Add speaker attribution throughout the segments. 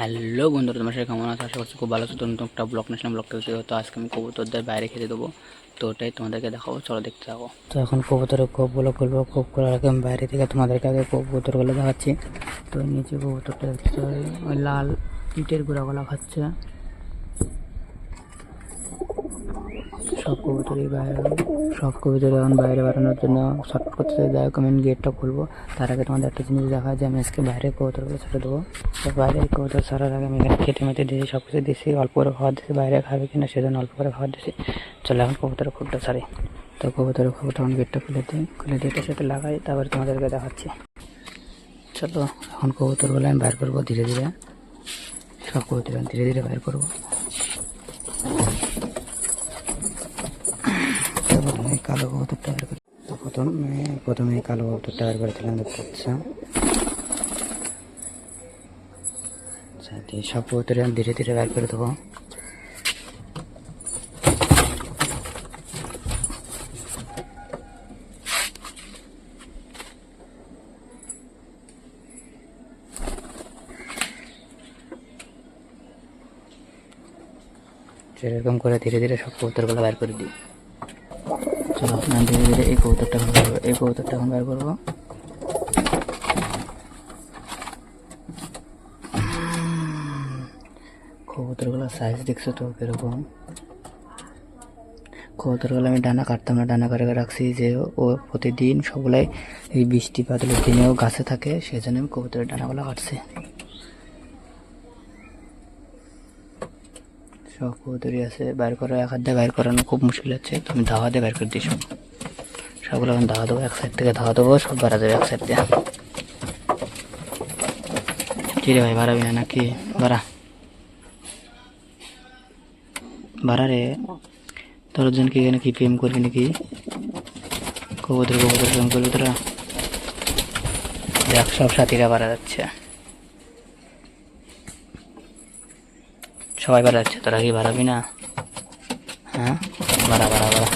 Speaker 1: Hello বন্ধুরা, তোমার সাথে কেমন আছো? আশা করছি খুব ভালো আছো। তো নতুন একটা ব্লক নেছিলাম ব্লক দেখতে তো আজকে আমি কবুতরদের বাইরে খেতে দেবো। তো ওটাই তোমাদেরকে দেখাবো। চলো দেখতে থাকো। তো এখন কবুতরের কোপগুলো খুলবো। কোপ করার আগে আমি বাইরে থেকে তোমাদেরকে আগে কবুতরগুলো দেখাচ্ছি। তো নিচে কবুতরটা দেখতে ওই লাল ইটের গুঁড়াগুলো খাচ্ছে। সব কবুতরই বাইরে, সব কবুতর এখন বাইরে বেরোনোর জন্য শর্ট করতে যাই হোক, আমি গেটটা খুলবো। তার আগে তোমাদের একটা জিনিস দেখা যে, আমি আজকে বাইরে কবুতরগুলো ছেড়ে দেবো। বাইরে কবুতর ছাড়ার আগে আমি এখানে কেটে মেটে দিয়েছি সব কিছু দিয়েছি। অল্প করে খাবার দিয়েছি, বাইরে খাবে কিনা সেজন্য অল্প করে খাবার দিয়েছি। চলো এখন কবুতরের খুবটা ছাড়ি। তো কবুতরের খুঁটটা এখন গেটটা খুলে দিই। খুলে দিয়ে এটার সাথে লাগাই, তারপরে তোমাদেরকে দেখাচ্ছি। চলো, এখন কবুতরগুলো আমি বাইর করব ধীরে ধীরে। সব কবুতর ধীরে ধীরে বাইর করব তো প্রথমে এই কালো কবুতরটা বের করি তো প্রথমে প্রথমে কালো কবুতরটা বের করেছিলাম দেখতে আচ্ছা সব কবুতরে ধীরে ধীরে বের করে দেবো। সেরকম করে ধীরে ধীরে সব কবুতরগুলো বের করে দিই। চলো আমি ধীরে ধীরে এই কবুতরটা এখন করব এই কবুতরটা এখন বের করব। কবুতরগুলো সাইজ দেখছ তো কীরকম? কবুতরগুলো আমি ডানা কাটতাম না, ডানা করে রাখছি যে ও প্রতিদিন সবগুলাই এই বৃষ্টি বাদলের দিনেও গাছে থাকে সেই জন্য আমি কবুতরের ডানাগুলো কাটছি। সব আছে। বাইর করা, এক হাত দিয়ে বাইর করানো খুব মুশকিল আছে তো আমি ধাওয়া দিয়ে বাইর করে দিই সব সবগুলো এখন ধাওয়া দেবো, এক সাইড থেকে ধাওয়া দেবো, সব বাড়া যাবে এক সাইড দিয়ে। কি রে ভাই বাড়াবি না নাকি? বাড়া। বাড়া রে। তোর জন কি প্রেম করবি নাকি? কবুতর কবুতর, প্রেম করবি তোরা? দেখ, সব সাথীরা বাড়া যাচ্ছে। সবাই বাড়া যাচ্ছে তোরা কি বাড়াবি না হ্যাঁ? বাড়া বাড়া বাড়া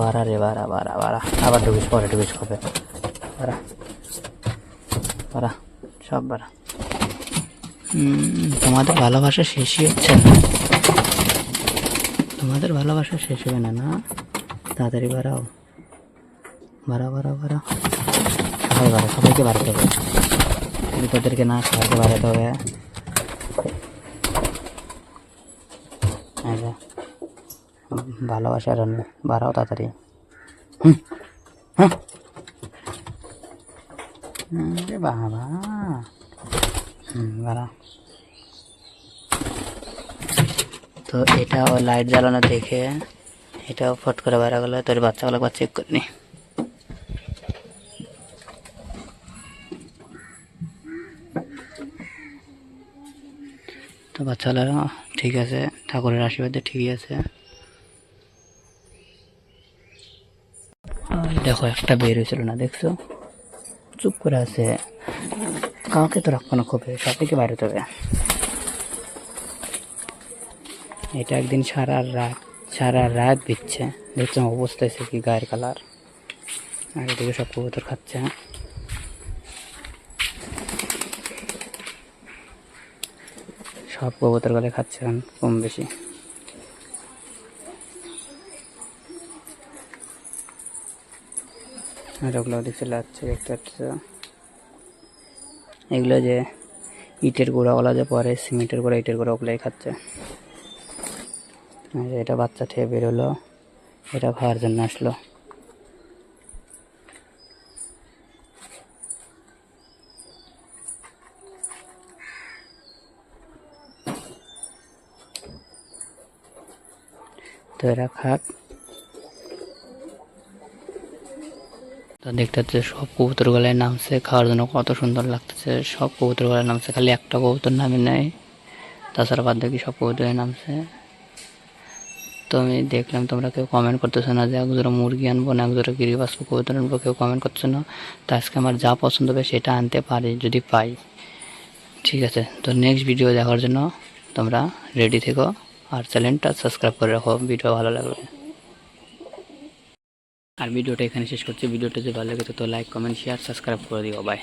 Speaker 1: বাড়া রে বাড়া বাড়া বাড়া আবার ঢুকিস, পরে ঢুকিস কবে? বাড়া বাড়া সব বাড়া তোমাদের ভালোবাসা শেষই হচ্ছে না? তোমাদের ভালোবাসা শেষ হবে না না? তাড়াতাড়ি বাড়াও। বাড়া বাড়া বাড়া সবাই বাড়া সবাইকে বাড়াতে হবে। শুধু তোদেরকে না সবাইকে বাড়াতে হবে। ভালোবাসার জন্য, বাড়াও তাড়াতাড়ি। বাবা। হুম বাড়া তো এটাও লাইট জ্বালানো দেখে, এটাও ফট করে বেড়া গেলো, তোর বাচ্চাগুলো চেক করে তো বাচ্চাগুলো ঠিক আছে, ঠাকুরের আশীর্বাদে ঠিকই আছে। দেখো, একটা বের হয়েছিল না, দেখছ? চুপ করে আছে। কাউকে তো রাখব না খুবই সবাইকে বাইরে হতে হবে এটা একদিন সারা রাত সারা রাত দিচ্ছে দেখছ, অবস্থা এসে কি গায়ের কালার। আর এদিকে সব কবুতর খাচ্ছে। সব কবুতর গলে খাচ্ছে এখন কম বেশি। ওগুলো চলে যাচ্ছে দেখতে পাচ্ছ? এগুলো যে ইটের গুঁড়াগুলো যে পরে, সিমেন্টের গুঁড়া, ইটের গুঁড়া, ওগুলোই খাচ্ছে। এটা বাচ্চা থেকে বেরোলো এটা খাওয়ার জন্য আসলো। এরা খাক তো দেখতে হচ্ছে সব কবুতরগুলাই নামছে খাওয়ার জন্য কত সুন্দর লাগতেছে। সব কবুতরগুলাই নামছে খালি একটা কবুতর নামে নেই তাছাড়া বাদ দেখি সব কবুতরে নামছে তো আমি দেখলাম তোমরা কেউ কমেন্ট করতেছো না যে এক জোড়া মুরগি আনব না, এক জোড়া গিরিবাস কবুতর আনব, কেউ কমেন্ট করছ না। তো আজকে আমার যা পছন্দ হবে সেটা আনতে পারি, যদি পাই। ঠিক আছে, তো নেক্সট ভিডিও দেখার জন্য তোমরা রেডি থেকো। আর চ্যানেলটা সাবস্ক্রাইব করে রাখো, ভিডিও ভালো লাগবে আর ভিডিওটা এখানে শেষ করছি। ভিডিওটা যদি ভালো লাগে তো লাইক কমেন্ট শেয়ার সাবস্ক্রাইব করে দিও। বাই